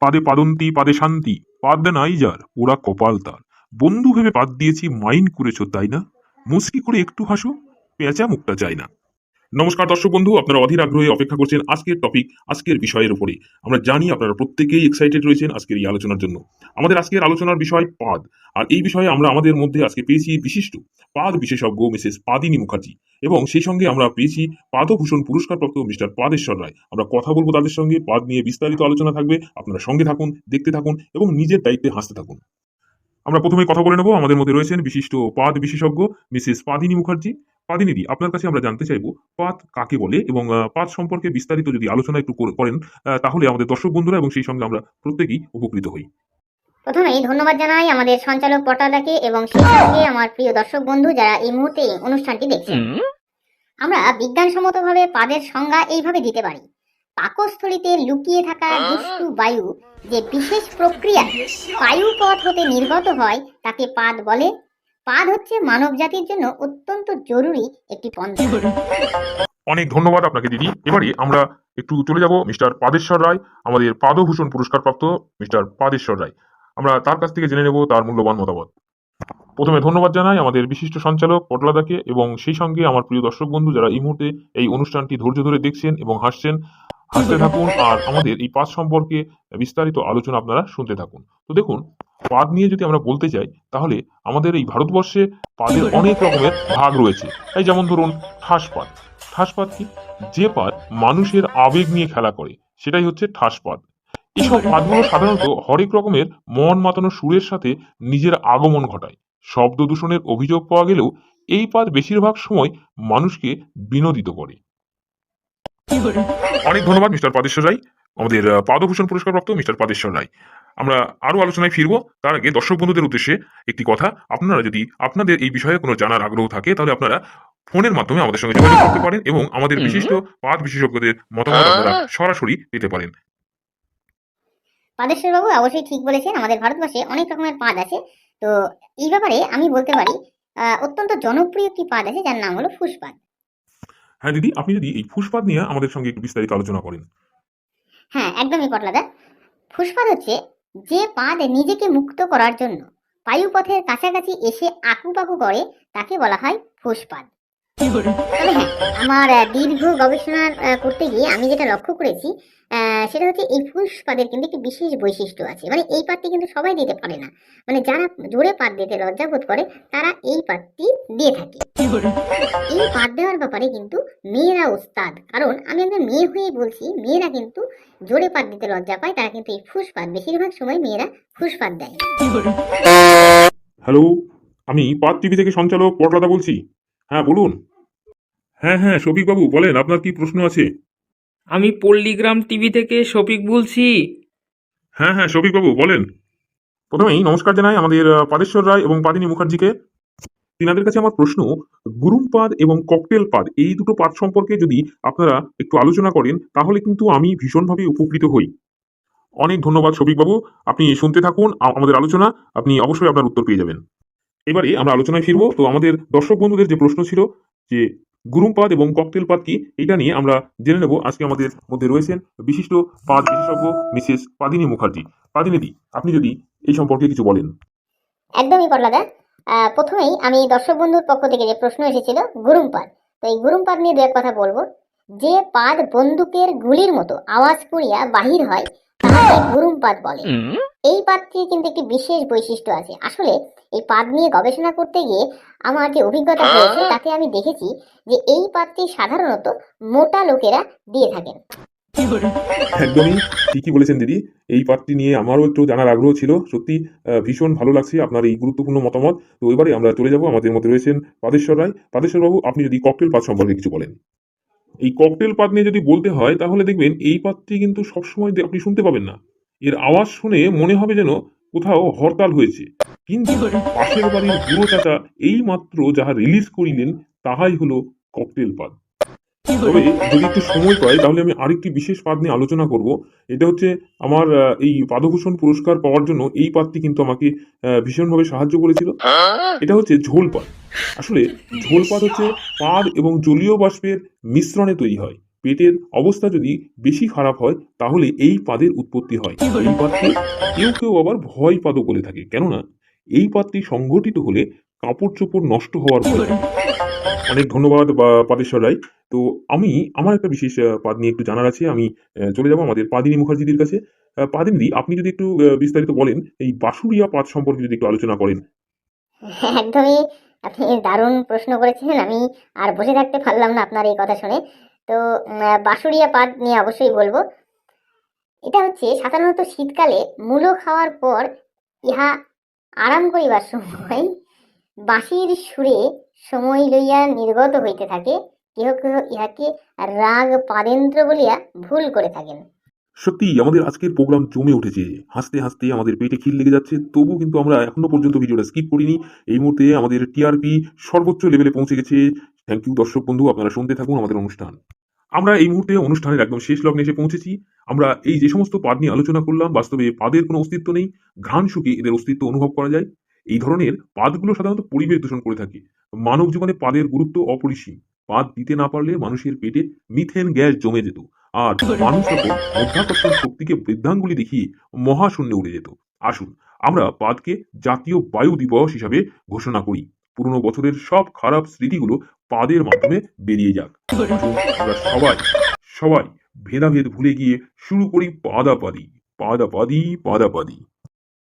পাদে পাদন্তি, পাদে শান্তি পাদ নাই যার ওরা কপাল তার। বন্ধু ভেবে পাদ দিয়েছি, মাইন করেছ তাই না? মুসকি করে একটু হাসো, পেঁচা মুখটা যায় না। নমস্কার দর্শক বন্ধু, আপনারা অধীর আগ্রহে অপেক্ষা করছেন আজকের টপিক আজকের বিষয়ের উপরে। আমরা জানি আপনারা প্রত্যেকেই এক্সাইটেড রয়েছেন আজকের এই আলোচনার জন্য। আমাদের আজকের আলোচনার বিষয় পাদ। আর এই বিষয়ে আমরা আমাদের মধ্যে আজকে পেয়েছি বিশিষ্ট পাদ বিশেষজ্ঞ মিসেস পাদিনী মুখার্জি। এবং সেই সঙ্গে আমরা পেয়েছি পাদভূষণ পুরস্কারপ্রাপ্ত মিস্টার পাদেশ্বর রায়। আমরা কথা বলব তাদের সঙ্গে, পাদ নিয়ে বিস্তারিত আলোচনা থাকবে। আপনারা সঙ্গে থাকুন, দেখতে থাকুন এবং নিজের দায়িত্বে হাসতে থাকুন। আমরা প্রথমে কথা বলে নেব। আমাদের মধ্যে রয়েছেন বিশিষ্ট পাদ বিশেষজ্ঞ মিসেস পাদিনী মুখার্জি। পাদিনীদি আপনার কাছে আমরা জানতে চাইব পাত কাকে বলে এবং পাত সম্পর্কে বিস্তারিত যদি আলোচনা একটু করে- করেন তাহলে আমাদের দর্শক বন্ধুরা এবং সেই সঙ্গে আমরা প্রত্যেকেই উপকৃত হই। প্রথমেই ধন্যবাদ জানাই আমাদের সঞ্চালক পটাদাকে এবং সেই সঙ্গে আমার প্রিয় দর্শক বন্ধু যারা এই মুহূর্তে এই অনুষ্ঠানটি দেখছেন। আমরা বিজ্ঞানসম্মতভাবে পাদের সংজ্ঞা এইভাবে দিতে পারি। পাকস্থলিতে লুকিয়ে থাকা দুষ্টু বায়ু যে বিশেষ প্রক্রিয়া বায়ুপথ হতে নির্গত হয় তাকে পাদ বলে। পাদ হচ্ছে মানব জাতির জন্য অত্যন্ত জরুরি একটি পন্থা। অনেক ধন্যবাদ আপনাকে, দিদি। এবারে আমরা একটু চলে যাব মিস্টার পাদেশ্বর রায়, আমাদের পাদভূষণ পুরস্কারপ্রাপ্ত মিস্টার পাদেশ্বর রায়। আমরা তার কাছ থেকে জেনে নেব তার মূল্যবান মতামত। প্রথমে ধন্যবাদ জানাই আমাদের বিশিষ্ট সঞ্চালক পটলাদাকে এবং সেই সঙ্গে আমার প্রিয় দর্শক বন্ধু যারা এই মুহূর্তে এই অনুষ্ঠানটি ধৈর্য ধরে দেখছেন এবং হাসছেন, হাসতে থাকুন। আর আমাদের এই পাঁচ সম্পর্কে বিস্তারিত আলোচনা আপনারা শুনতে থাকুন। তো দেখুন পাদ নিয়ে যদি আমরা বলতে চাই, তাহলে আমাদের এই ভারতবর্ষে পাদের অনেক রকমের ভাগ রয়েছে। এই যেমন ধরুন ঠাসপাত ঠাসপাত কি? যে পাদ মানুষের আবেগ নিয়ে খেলা করে, সেটাই হচ্ছে ঠাসপাত এইসব পাদগুলো সাধারণত হরেক রকমের মন মাতানো সুরের সাথে নিজের আগমন ঘটায়। শব্দ দূষণের অভিযোগ পাওয়া গেলেও এই পাত বেশিরভাগ সময় মানুষকে বিনোদিত করে। অনেক ধন্যবাদ, মিস্টার পাদেশ্বর রায়। আমাদের পাদভূষণ পুরস্কারপ্রাপ্ত মিস্টার পাদেশ্বর রায়। আমরা আরও আলোচনায় ফিরবো। তার আগে দর্শক বন্ধুদের উদ্দেশ্যে একটি কথা। আপনারা যদি আপনাদের এই বিষয়ে কোনো জানার আগ্রহ থাকে তাহলে আপনারা ফোনের মাধ্যমে আমাদের সঙ্গে যোগাযোগ করতে পারেন এবং আমাদের বিশিষ্ট পাদ বিশেষজ্ঞদের মতামত আপনারা সরাসরি পেতে পারেন। পাদেশ্বর বাবু অবশ্যই ঠিক বলেছেন আমাদের ভারতবর্ষে অনেক রকমের পাদ আছে। তো এই ব্যাপারে আমি বলতে পারি আহ, অত্যন্ত জনপ্রিয় একটি পাদ আছে যার নাম হলো ফুসপাদ হ্যাঁ দিদি আপনি যদি এই ফুসপাদ নিয়ে আমাদের সঙ্গে একটু বিস্তারিত আলোচনা করেন। হ্যাঁ একদমই পটলাদা। ফুসপাদ হচ্ছে যে পাদ নিজেকে মুক্ত করার জন্য বায়ুপথের কাছাকাছি এসে আকুপাকু করে তাকে বলা হয় ফুসপাদ। তবে হ্যাঁ আমার দীর্ঘ গবেষণা করতে গিয়ে আমি যেটা লক্ষ্য করেছি আহ, সেটা হচ্ছে এই ফুসপাদের কিন্তু একটি বিশেষ বৈশিষ্ট্য আছে। মানে এই পাতটি কিন্তু সবাই দিতে পারে না। মানে যারা জোরে পাত দিতে লজ্জাবোধ করে তারা এই পাতটি দিয়ে থাকে। এই পাত দেওয়ার ব্যাপারে কিন্তু মেয়েরা ওস্তাদ। কারণ আমি একজন মেয়ে হয়ে বলছি মেয়েরা কিন্তু জোরে পাত দিতে লজ্জা পায় তারা কিন্তু এই ফুসপাত বেশিরভাগ সময় মেয়েরা ফুসপাত দেয়। হ্যালো আমি পাদ টিভি থেকে সঞ্চালক পটলাদা বলছি। হ্যাঁ বলুন। হ্যাঁ হ্যাঁ শফিক বাবু বলেন আপনার কি প্রশ্ন আছে? আমি পল্লীগ্রাম টিভি থেকে শফিক বলছি। হ্যাঁ হ্যাঁ শফিক বাবু, বলেন। প্রথমেই নমস্কার জানাই আমাদের পাদেশ্বর রায় এবং পাদিনী মুখার্জিকে। তিনাদের কাছে আমার প্রশ্ন, গুরুম পাদ এবং ককটেল পাদ, এই দুটো পাদ সম্পর্কে যদি আপনারা একটু আলোচনা করেন, তাহলে কিন্তু আমি ভীষণভাবে উপকৃত হই। অনেক ধন্যবাদ শফিক বাবু, আপনি শুনতে থাকুন আমাদের আলোচনা, আপনি অবশ্যই আপনার উত্তর পেয়ে যাবেন। এবারে আমরা আলোচনায় ফিরবো, তো আমাদের দর্শক বন্ধুদের যে প্রশ্ন ছিল, যে গুরুম পাদ এবং ককটেল পাদ কি? এটা নিয়ে আমরা জেনে নেব। আজকে আমাদের মধ্যে রয়েছেন বিশিষ্ট পাদ বিশেষজ্ঞ মিসেস পাদিনী মুখার্জি। পাদিনীদি আপনি যদি এই সম্পর্কে কিছু বলেন। একদমই পটলাদা আহ, প্রথমেই আমি দর্শক বন্ধুর পক্ষ থেকে যে প্রশ্ন এসেছিল গুরুম পাদ। তো এই গুরুম পাদ নিয়ে দু এক কথা বলব। যে পাদ বন্দুকের গুলির মতো আওয়াজ করিয়া বাহির হয় পাদ বলে। এই পাদটির কিন্তু একটি বিশেষ বৈশিষ্ট্য আছে। আসলে এই পাদ নিয়ে গবেষণা করতে গিয়ে আমার যে অভিজ্ঞতা হয়েছে তাতে আমি দেখেছি যে এই পাদটি সাধারণত মোটা লোকেরা দিয়ে থাকেন। একদমই ঠিকই বলেছেন দিদি। এই পাঠটি নিয়ে আমারও একটু জানার আগ্রহ ছিল। সত্যি ভীষণ ভালো লাগছে আপনার এই গুরুত্বপূর্ণ মতামত। তো এবারে আমরা চলে যাব। আমাদের মধ্যে রয়েছেন পাদেশ্বর রায়। পাদেশ্বর বাবু আপনি যদি ককটেল পাত সম্পর্কে কিছু বলেন। এই ককটেল পাত নিয়ে যদি বলতে হয়, তাহলে দেখবেন এই পাতটি কিন্তু সবসময় আপনি শুনতে পাবেন না। এর আওয়াজ শুনে মনে হবে যেন কোথাও হরতাল হয়েছে। কিন্তু পাশের বাড়ির বুড়ো চাচা এই মাত্র যাহা রিলিজ করিলেন, তাহাই হলো ককটেল পাত। তবে যদি একটু সময় পাই, তাহলে আমি আরেকটি বিশেষ পাদ নিয়ে আলোচনা করব। এটা হচ্ছে আমার এই পাদভূষণ পুরস্কার পাওয়ার জন্য এই পাদটি কিন্তু আমাকে ভীষণভাবে সাহায্য করেছিল। এটা হচ্ছে ঝোল পাদ। আসলে ঝোল পাদ হচ্ছে পাদ এবং জলীয় বাষ্পের মিশ্রণে তৈরি হয়। পেটের অবস্থা যদি বেশি খারাপ হয়, তাহলে এই পাদের উৎপত্তি হয়। এই পাদকে কেউ কেউ আবার ভয় পাদও বলে থাকে। কেননা, এই পাদটি সংঘটিত হলে কাপড় চোপড় নষ্ট হওয়ার ভয়। অনেক ধন্যবাদ পাদেশ্বর রায়। তো আমি আমার একটা বিশেষ পাদ নিয়ে একটু জানার আছে। আমি চলে যাব আমাদের পাদিনী মুখার্জিদির কাছে। আহ, পাদিনী আপনি যদি একটু বিস্তারিত বলেন এই বাসুরিয়া পাদ সম্পর্কে যদি একটু আলোচনা করেন। একদমই আপনি দারুণ প্রশ্ন করেছেন। আমি আর বসে থাকতে পারলাম না আপনার এই কথা শুনে। তো উম, পাদ নিয়ে অবশ্যই বলব। এটা হচ্ছে সাধারণত শীতকালে মূলো খাওয়ার পর ইহা আরাম করিবার সময় বাঁশির সুরে সময় লইয়া নির্গত হইতে থাকে কেহ কেহ, ইহাকে রাগ পাদেন্দ্র বলিয়া ভুল করে থাকেন। সত্যি, আমাদের আজকের প্রোগ্রাম জমে উঠেছে। হাসতে হাসতে আমাদের পেটে খিল লেগে যাচ্ছে, তবু কিন্তু আমরা এখনও পর্যন্ত ভিডিওটা স্কিপ করিনি। এই মুহূর্তে আমাদের টিআরপি সর্বোচ্চ লেভেলে পৌঁছে গেছে। থ্যাংক ইউ দর্শক বন্ধু, আপনারা শুনতে থাকুন আমাদের অনুষ্ঠান। আমরা এই মুহূর্তে অনুষ্ঠানের একদম শেষ লগ্নে এসে পৌঁছেছি। আমরা এই যে সমস্ত পাদ নিয়ে আলোচনা করলাম, বাস্তবে পাদের কোনো অস্তিত্ব নেই। ঘ্রাণ শুকে এদের অস্তিত্ব অনুভব করা যায়। এই ধরনের পাদগুলো সাধারণত পরিবেশ দূষণ করে থাকে। মানব জীবনে পাদের গুরুত্ব অপরিসীম। পাদ দিতে না পারলে মানুষের পেটে মিথেন গ্যাস জমে যেত। আর মানুষ মধ্যাকর্ষণ শক্তিকে বৃদ্ধাঙ্গুলি দেখিয়ে মহাশূন্যে উড়ে যেত। আসুন, আমরা পাদকে জাতীয় বায়ু দিবস হিসাবে ঘোষণা করি। পুরনো বছরের সব খারাপ স্মৃতিগুলো পাদের মাধ্যমে বেরিয়ে যাক। আমরা সবাই সবাই ভেদাভেদ ভুলে গিয়ে শুরু করি পাদাপাদি। পাদাপাদি পাদাপাদি।